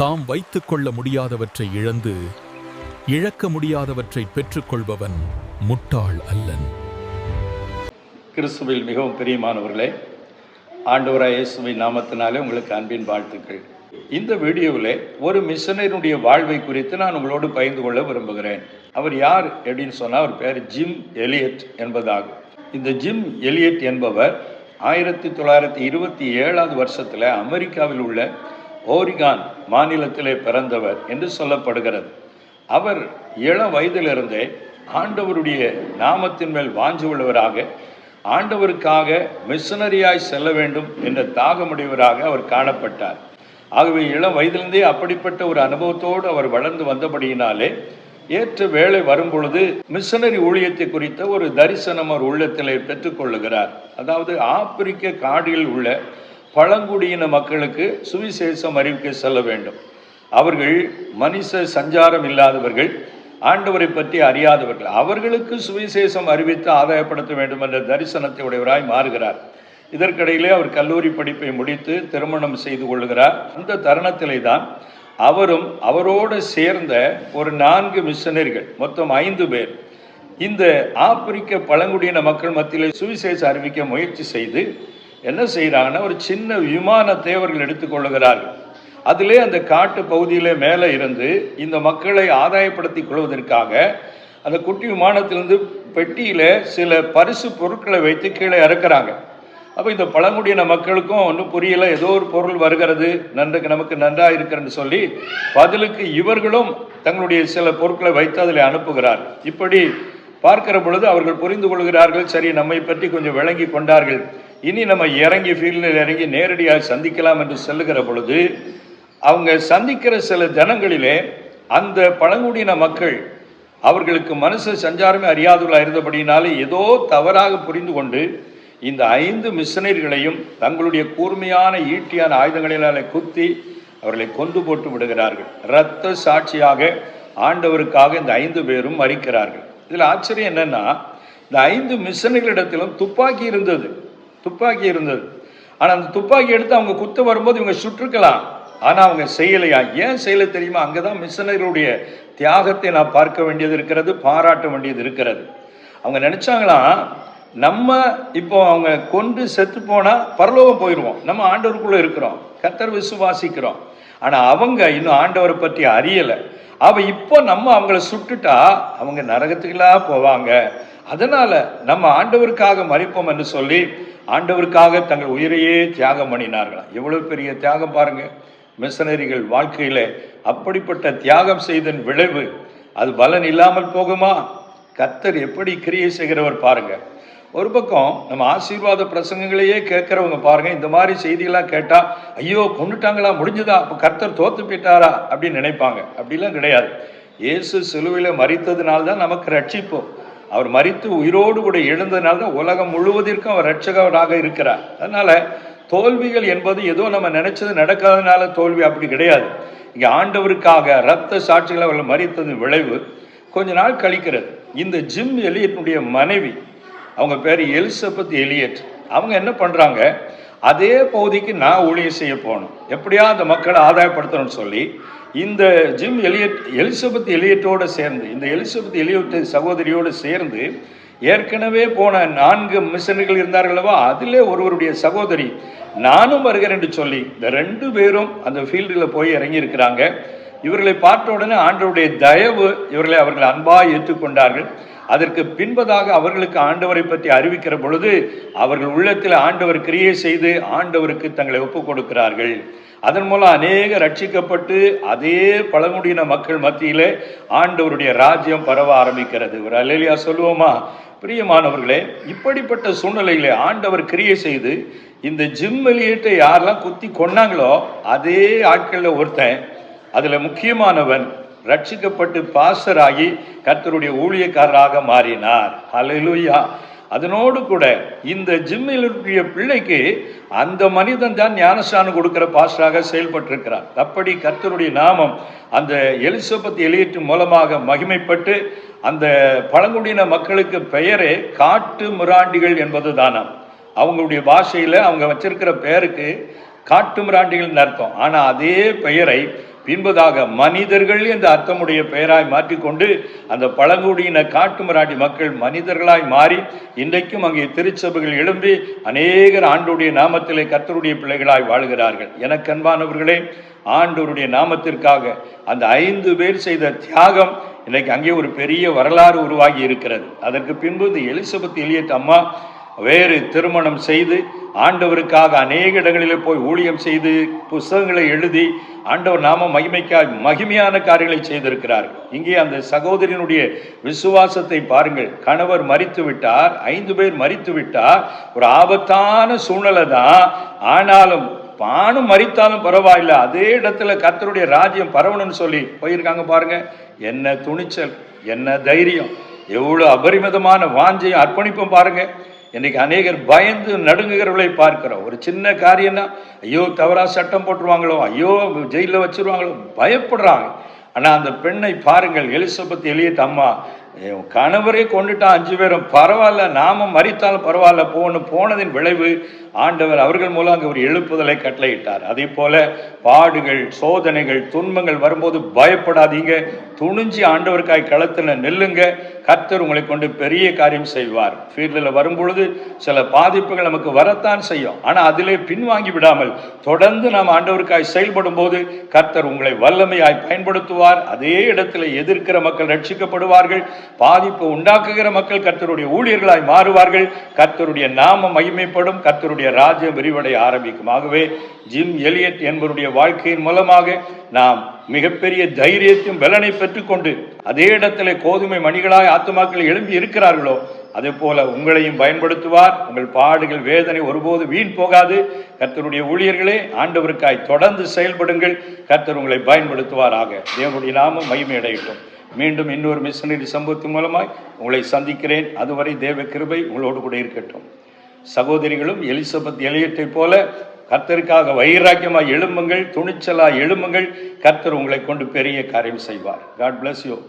தாம் வைத்துக் கொள்ள முடியாதவற்றை இழந்து இழக்க முடியாதவற்றை பெற்றுக்கொள்பவன் முட்டாள் அல்லன். கிறிஸ்துவில் மிகவும் பிரியமானவர்களே ஆண்டவராய் இயேசுவின் நாமத்தினாலே உங்களுக்கு அன்பின் வாழ்த்துக்கள். இந்த வீடியோவில் ஒரு மிஷனரினுடைய வாழ்வை குறித்து நான் உங்களோடு பகிர்ந்து கொள்ள விரும்புகிறேன். அவர் யார் அப்படின்னு சொன்னால் அவர் பேர் ஜிம் எலியட் என்பதாகும். இந்த ஜிம் எலியட் என்பவர் ஆயிரத்தி தொள்ளாயிரத்தி இருபத்தி ஏழாவது வருஷத்தில் அமெரிக்காவில் உள்ள ஓரிகான் மாநிலத்திலே பிறந்தவர் என்று சொல்லப்படுகிறது. அவர் இள வயதிலிருந்தே ஆண்டவருடைய நாமத்தின் மேல் வாஞ்சு உள்ளவராக ஆண்டவருக்காக மிஷனரியாய் செல்ல வேண்டும் என்ற தாகமுடையவராக அவர் காணப்பட்டார். ஆகவே இளம் வயதிலிருந்தே அப்படிப்பட்ட ஒரு அனுபவத்தோடு அவர் வளர்ந்து வந்தபடியினாலே ஏற்ற வேலை வரும் பொழுது மிஷனரி ஊழியத்தை குறித்த ஒரு தரிசனம் அவர் உள்ளத்திலே பெற்றுக்கொள்ளுகிறார். அதாவது ஆப்பிரிக்க காடில் உள்ள பழங்குடியின மக்களுக்கு சுவிசேஷம் அறிவிக்க செல்ல வேண்டும். அவர்கள் மனுஷ சஞ்சாரம் இல்லாதவர்கள் ஆண்டவரை பற்றி அறியாதவர்கள். அவர்களுக்கு சுவிசேஷம் அறிவித்து ஆதாயப்படுத்த வேண்டும் என்ற தரிசனத்தை உடையவராய் மாறுகிறார். இதற்கிடையிலே அவர் கல்லூரி படிப்பை முடித்து திருமணம் செய்து கொள்கிறார். அந்த தருணத்திலே தான் அவரும் அவரோடு சேர்ந்த ஒரு நான்கு மிஷனரிகள் மொத்தம் ஐந்து பேர் இந்த ஆப்பிரிக்க பழங்குடியின மக்கள் மத்தியிலே சுவிசேஷம் அறிவிக்க முயற்சி செய்து என்ன செய்கிறாங்கன்னா ஒரு சின்ன விமானத்தை அவர்கள் எடுத்துக்கொள்ளுகிறார்கள். அதிலே அந்த காட்டு பகுதியிலே மேலே இருந்து இந்த மக்களை ஆதாயப்படுத்திக் கொள்வதற்காக அந்த குட்டி விமானத்திலிருந்து பெட்டியில் சில பரிசு பொருட்களை வைத்து கீழே இறக்குறாங்க. அப்போ இந்த பழங்குடியின மக்களுக்கும் ஒன்றும் புரியல ஏதோ ஒரு பொருள் வருகிறது நன்றுக்கு நமக்கு நன்றாக இருக்கிறன்னு சொல்லி பதிலுக்கு இவர்களும் தங்களுடைய சில பொருட்களை வைத்து அதில் அனுப்புகிறார். இப்படி பார்க்கிற பொழுது அவர்கள் புரிந்து கொள்கிறார்கள் சரி நம்மை பற்றி கொஞ்சம் விளங்கி கொண்டார்கள். இனி நம்ம இறங்கி ஃபீல்டில் இறங்கி நேரடியாக சந்திக்கலாம் என்று சொல்லுகிற பொழுது அவங்க சந்திக்கிற சில ஜனங்களிலே அந்த பழங்குடியின மக்கள் அவர்களுக்கு மனசு சஞ்சாரமே அறியாதவர்களாக இருந்தபடினாலே ஏதோ தவறாக புரிந்து கொண்டு இந்த ஐந்து மிஷனரிகளையும் தங்களுடைய கூர்மையான ஈட்டியான ஆயுதங்களினாலே குத்தி அவர்களை கொண்டு போட்டு விடுகிறார்கள். இரத்த சாட்சியாக ஆண்டவருக்காக இந்த ஐந்து பேரும் மறிக்கிறார்கள். இதில் ஆச்சரியம் என்னென்னா இந்த ஐந்து மிஷனர்களிடத்திலும் துப்பாக்கி இருந்தது. துப்பாக்கி இருந்தது. ஆனால் அந்த துப்பாக்கி எடுத்து அவங்க குத்த வரும்போது இவங்க சுற்றுக்கலாம். ஆனால் அவங்க செய்யலையா? ஏன் செய்யலை தெரியுமா? அங்கே தான் மிஷனர்களுடைய தியாகத்தை நான் பார்க்க வேண்டியது இருக்கிறது பாராட்ட வேண்டியது இருக்கிறது. அவங்க நினச்சாங்களாம் நம்ம இப்போ அவங்க கொண்டு செத்து போனால் பரலோகம் போயிடுவோம் நம்ம ஆண்டவருக்குள்ளே இருக்கிறோம். கத்தர் விசுவாசிக்கிறோம். ஆனால் அவங்க இன்னும் ஆண்டவரை பற்றி அறியலை. அவள் இப்போ நம்ம அவங்கள சுட்டுட்டா அவங்க நரகத்துக்கெல்லாம் போவாங்க. அதனால் நம்ம ஆண்டவருக்காக மறிப்போம் என்று சொல்லி ஆண்டவருக்காக தங்கள் உயிரையே தியாகம் பண்ணினார்களாம் எவ்வளவு பெரிய தியாகம் பாருங்க. மிஷனரிகள் வாழ்க்கையில அப்படிப்பட்ட தியாகம் செய்தன் விளைவு அது பலன் இல்லாமல் போகுமா? கத்தர் எப்படி கிரியை செய்கிறவர் பாருங்க. ஒரு பக்கம் நம்ம ஆசீர்வாத பிரசங்கங்களையே கேட்குறவங்க பாருங்க. இந்த மாதிரி செய்திகள்லாம் கேட்டால் ஐயோ கொண்டுட்டாங்களா முடிஞ்சுதா? அப்போ கர்த்தர் தோத்து போயிட்டாரா? அப்படின்னு நினைப்பாங்க. அப்படிலாம் கிடையாது. இயேசு சிலுவையில் மறித்ததுனால தான் நமக்கு ரட்சிப்போம் அவர் மறித்து உயிரோடு கூட எழுந்ததுனால தான் உலகம் முழுவதற்கும் அவர் ரட்சகராக இருக்கிறார். அதனால தோல்விகள் என்பது ஏதோ நம்ம நினைச்சது நடக்காதனால தோல்வி அப்படி கிடையாது. இங்கே ஆண்டவருக்காக ரத்த சாட்சிகளை அவர்கள் மறித்தது விளைவு. கொஞ்ச நாள் கழிக்கிறது. இந்த ஜிம் எலியட்டுடைய மனைவி அவங்க பேர் எலிசபெத் எலியட். அவங்க என்ன பண்ணுறாங்க அதே பகுதிக்கு நான் ஊழியம் செய்ய போகணும். எப்படியா அந்த மக்களை ஆதாயப்படுத்தணும்னு சொல்லி இந்த ஜிம் எலியட் எலிசபெத் எலியட்டோடு சேர்ந்து இந்த எலிசபெத் எலியட் சகோதரியோடு சேர்ந்து ஏற்கனவே போன நான்கு மிஷனர்கள் இருந்தார்களவா அதில் ஒருவருடைய சகோதரி நானும் வருகிறேன் என்று சொல்லி இந்த ரெண்டு பேரும் அந்த ஃபீல்டில் போய் இறங்கி இருக்கிறாங்க இவர்களை பார்த்த உடனே ஆண்டவருடைய தயவு இவர்களை அவர்கள் அன்பாக ஏற்றுக்கொண்டார்கள். அதற்கு பின்பதாக அவர்களுக்கு ஆண்டவரை பற்றி அறிவிக்கிற பொழுது அவர்கள் உள்ளத்தில் ஆண்டவர் கிரியை செய்து ஆண்டவருக்கு தங்களை ஒப்புக் கொடுக்கிறார்கள். அதன் மூலம் அநேக ரட்சிக்கப்பட்டு அதே பழங்குடியின மக்கள் மத்தியிலே ஆண்டவருடைய ராஜ்யம் பரவ ஆரம்பிக்கிறது. ஒரு அலேலியா சொல்லுவோமா? பிரியமானவர்களே இப்படிப்பட்ட சூழ்நிலையிலே ஆண்டவர் கிரியை செய்து இந்த ஜிம் வெளியீட்டை யாரெல்லாம் குத்தி கொண்டாங்களோ அதே ஆட்களில் ஒருத்தன் அதில் முக்கியமானவன் ரட்சிக்கப்பட்டு பாசராகி கர்த்தருடைய ஊழியக்காரராக மாறினார். அலையிலுயா அதனோடு கூட இந்த ஜிம்மில் இருக்கிற பிள்ளைக்கு அந்த மனிதன் தான் ஞானஸ்தானம் கொடுக்கிற பாஸ்டராக செயல்பட்டிருக்கிறார். அப்படி கர்த்தருடைய நாமம் அந்த எலிசபெத் எலியட்டு மூலமாக மகிமைப்பட்டு அந்த பழங்குடியின மக்களுக்கு பெயரே காட்டு முராண்டிகள் என்பது தானாம். அவங்களுடைய பாஷையில் அவங்க வச்சிருக்கிற பெயருக்கு காட்டு மிராண்டிகள்னு அர்த்தம். ஆனால் அதே பெயரை பின்பதாக மனிதர்கள் என்ற அர்த்தமுடைய பெயராய் மாற்றிக்கொண்டு அந்த பழங்குடியின காட்டு மராட்டி மக்கள் மனிதர்களாய் மாறி இன்றைக்கும் அங்கே திருச்சபைகள் எழும்பி அநேகர் ஆண்டுடைய நாமத்திலே கத்தருடைய பிள்ளைகளாய் வாழ்கிறார்கள். எனக்கன்பானவர்களே ஆண்டோருடைய ஆண்டவருடைய நாமத்திற்காக அந்த ஐந்து பேர் செய்த தியாகம் இன்னைக்கு அங்கே ஒரு பெரிய வரலாறு உருவாகி இருக்கிறது. அதற்கு பின்பு இந்த எலிசபெத் எலியட் அம்மா வேறு திருமணம் செய்து ஆண்டவருக்காக அநேக இடங்களிலே போய் ஊழியம் செய்து புஸ்தகங்களை எழுதி ஆண்டவர் நாம மகிமைக்காய் மகிமையான காரியங்களை செய்திருக்கிறார். இங்கே அந்த சகோதரியினுடைய விசுவாசத்தை பாருங்கள். கணவர் மறித்து விட்டார். ஐந்து பேர் மறித்து விட்டார். ஒரு ஆபத்தான சூழ்நிலை தான். ஆனாலும் பானும் மறித்தாலும் பரவாயில்ல. அதே இடத்துல கர்த்தருடைய ராஜ்யம் பரவணும்னு சொல்லி போயிருக்காங்க பாருங்க. என்ன துணிச்சல் என்ன தைரியம். எவ்வளோ அபரிமிதமான வாஞ்சையும் அர்ப்பணிப்பும் பாருங்கள் இன்னைக்கு அநேகர் பயந்து நடுங்குகிறவர்களை பார்க்கிறோம். ஒரு சின்ன காரியம்னா ஐயோ தவறா சட்டம் போட்டுருவாங்களோ ஐயோ ஜெயிலில் வச்சிருவாங்களோ பயப்படுறாங்க. ஆனால் அந்த பெண்ணை பாருங்கள் எலிசபெத் எலியட் அம்மா கணவரே கொண்டுட்டான் அஞ்சு பேரும். பரவாயில்ல நாம மறித்தாலும் பரவாயில்ல போன்னு போனதின் விளைவு ஆண்டவர் அவர்கள் மூலம் அங்கே ஒரு எழுப்புதலை கட்டளையிட்டார். அதே போல பாடுகள் சோதனைகள் துன்பங்கள் வரும்போது பயப்படாதீங்க. துணிஞ்சு ஆண்டவருக்காய் களத்தில் நெல்லுங்க. கர்த்தர் உங்களை கொண்டு பெரிய காரியம் செய்வார். ஃபீல்டில் வரும்பொழுது சில பாதிப்புகள் நமக்கு வரத்தான் செய்யும். ஆனால் அதிலே பின்வாங்கி விடாமல் தொடர்ந்து நாம் ஆண்டவருக்காய் செயல்படும் போது கர்த்தர் உங்களை வல்லமையாய் பயன்படுத்துவார். அதே இடத்துல எதிர்க்கிற மக்கள் ரட்சிக்கப்படுவார்கள். பாதிப்பு உண்டாக்குகிற மக்கள் கர்த்தருடைய ஊழியர்களாய் மாறுவார்கள். கர்த்தருடைய நாம மகிமைப்படும். கர்த்தருடைய ராஜ்யம் விரிவடைய ஆரம்பிக்கும். ஆகவே ஜிம் எலியட் என்பவருடைய வாழ்க்கையின் மூலமாக நாம் மிகப்பெரிய தைரியத்தையும் பலனை பெற்றுக்கொண்டு அதே இடத்துல கோதுமை மணிகளாய் ஆத்துமாக்கள் எழும்பி இருக்கிறார்களோ அதே போல உங்களையும் பயன்படுத்துவார். உங்கள் பாடுகள் வேதனை ஒருபோது வீண் போகாது. கர்த்தருடைய ஊழியர்களே ஆண்டவருக்காய் தொடர்ந்து செயல்படுங்கள். கர்த்தர் உங்களை பயன்படுத்துவாராக. தேவனுடைய நாமம் மகிமையடையட்டும் மீண்டும் இன்னொரு மிஷனரி சம்பவத்தின் மூலமாய் உங்களை சந்திக்கிறேன். அதுவரை தேவ கிருபை உங்களோடு கூட இருக்கட்டும். சகோதரிகளும் எலிசபெத் எலியட்டை போல கர்த்தருக்காக வைராக்கியமாக எழும்புங்கள் துணிச்சலாக எழும்புங்கள். கர்த்தர் உங்களை கொண்டு பெரிய காரியம் செய்வார். God bless you